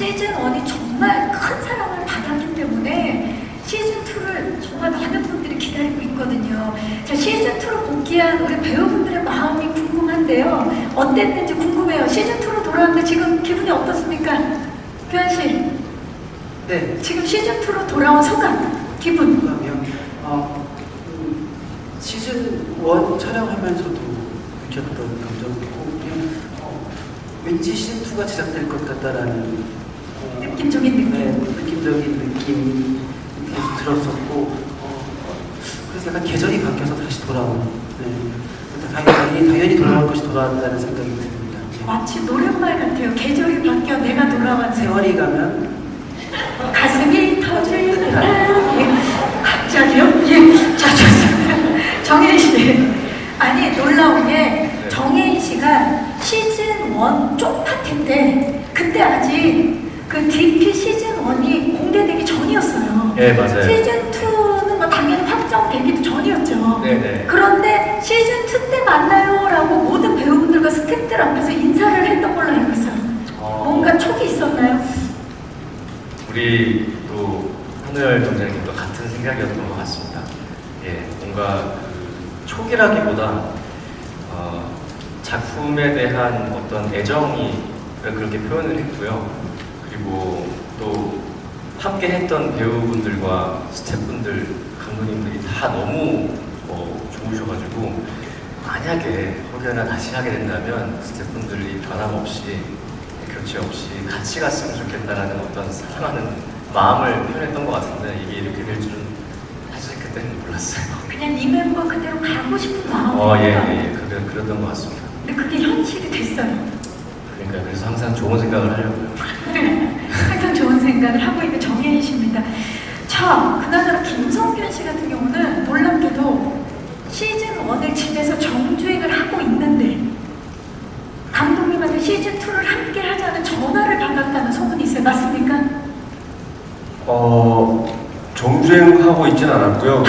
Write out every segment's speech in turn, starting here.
시즌 1이 정말 큰 사랑을 받았기 때문에 시즌 2를 정말 많은 분들이 기다리고 있거든요. 자, 시즌 2로 복귀한 우리 배우분들의 마음이 궁금한데요. 어땠는지 궁금해요. 시즌 2로 돌아왔는데 지금 기분이 어떻습니까? 규현 씨, 네, 지금 시즌 2로 돌아온 소감, 기분. 그러면 어, 음, 시즌 1 촬영하면서도 느꼈던 감정이고 그냥 어, 왠지 시즌 2가 제작될 것 같다라는 어, 느낌적인 느낌. 네, 느낌적인 느낌이 계속 들었었고 어, 그래서 약간 계절이 바뀌어서 다시 돌아온 네. 당연히, 당연히 돌아올 것이 돌아왔다는 생각이 듭니다. 네. 마치 노랫말 같아요. 계절이 바뀌어 내가 돌아왔네. 세월이 가면 가슴이 터질까? 예. 갑자기요? 예. 자, 좋습니다. 정혜인 씨. 아니, 놀라운 게 정혜인 씨가 시즌 1 쪽파티 때 그때 아직 그 DP 시즌 1이 공개되기 전이었어요. 네, 맞아요. 시즌 2는 뭐 당연히 확정되기도 전이었죠. 네네. 그런데 시즌 2 때 만나요라고 모든 배우분들과 스태프들 앞에서 인사를 했던 걸로 알고 있어요. 어, 뭔가 촉이 있었나요? 우리 또 한글 동장님도 같은 생각이었던 것 같습니다. 예, 뭔가 그 촉이라기보다 어, 작품에 대한 어떤 애정이 그렇게 표현을 했고요. 그리고 또 함께 했던 배우분들과 스태프분들, 감독님들이 다 너무 어, 좋으셔가지고 만약에 혹여나 다시 하게 된다면 스태프분들이 변함없이 교체 없이 같이 갔으면 좋겠다라는 어떤 사랑하는 마음을 표현했던 것 같은데 이게 이렇게 될 줄은 사실 그때는 몰랐어요. 그냥 이 멤버 그대로 가고 싶은 마음이에요. 어, 예, 예, 그래, 그랬던 것 같습니다. 근데 그게 현실이 됐어요. 그러니까 그래서 항상 좋은 생각을 하려고요. 항상 좋은 생각을 하고 있는 정혜인 씨입니다. 자, 그나저나 김성균 씨 같은 경우는 놀랍게도 시즌 1을 집에서 정주행을 하고 있는데 감독님한테 시즌 2를 함께 하자는 전화를 받았다는 소문이 있어요. 맞습니까? 어 정주행하고 있진 않았고요.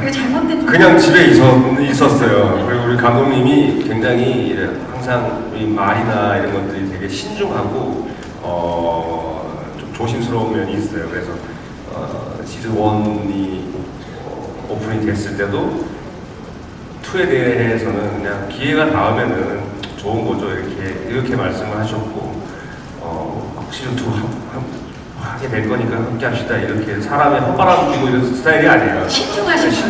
이거 잘못된 그냥 집에 있었, 있었 어요. 그리고 우리 감독님이 굉장히 항상 이 말이나 이런 것들이 되게 신중하고 어, 좀 조심스러운 면이 있어요. 그래서 어, 시즌 1이 어, 오픈이 됐을 때도 2에 대해서는 그냥 기회가 닿으면은 좋은 거죠. 이렇게 이렇게 말씀을 하셨고 어, 시즌 2 하게 될 거니까 함께 합시다. 이렇게 사람의 헛바람 피고 이런 스타일이 아니에요.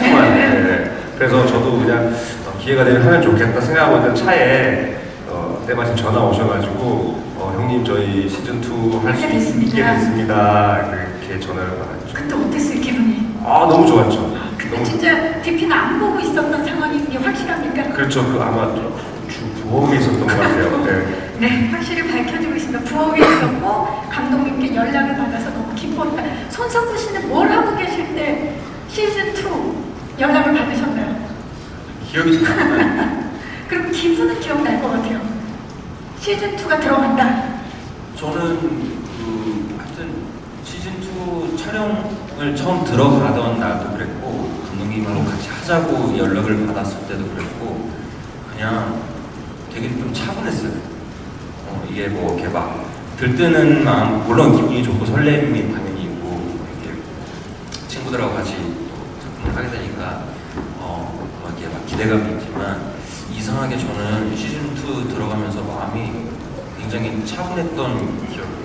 거예요. 네, 네. 그래서 저도 그냥 어, 기회가 되면 하면 좋겠다 생각하고 있던 차에 어, 때마침 전화 오셔가지고 어, 형님 저희 시즌 2 할수 됐습니다. 있게 됐습니다. 그렇게 전화를 받았죠. 그때 어땠어요, 기분이? 아 너무 좋았죠. 근데 너무 진짜 DP는 안 보고 있었던 상황인 게 확실합니까? 그렇죠. 그 아마 좀 주- 부엌에 있었던 것 같아요. 네. 네, 확실히 밝혀지고 있습니다. 부엌에 연락을 받아서 너무 기뻤다. 손석구 씨는 뭘 하고 계실 때 시즌 2 연락을 받으셨나요? 기억이 잘 안 나요. 그럼 기분은 기억날 것 같아요. 시즌 2가 들어간다. 저는 그 하여튼 시즌 2 촬영을 처음 들어가던 날도 그랬고 감독님하고 같이 하자고 연락을 받았을 때도 그랬고 그냥 되게 좀 차분했어요. 어, 이게 뭐 이렇게 막 들뜨는 마음 물론 기분이 좋고 설렘이 당연히 있고 이렇게 친구들하고 같이 또 작품을 하게 되니까 어, 막 이렇게 막 기대감이 있지만 이상하게 저는 시즌 2 들어가면서 마음이 굉장히 차분했던 기억이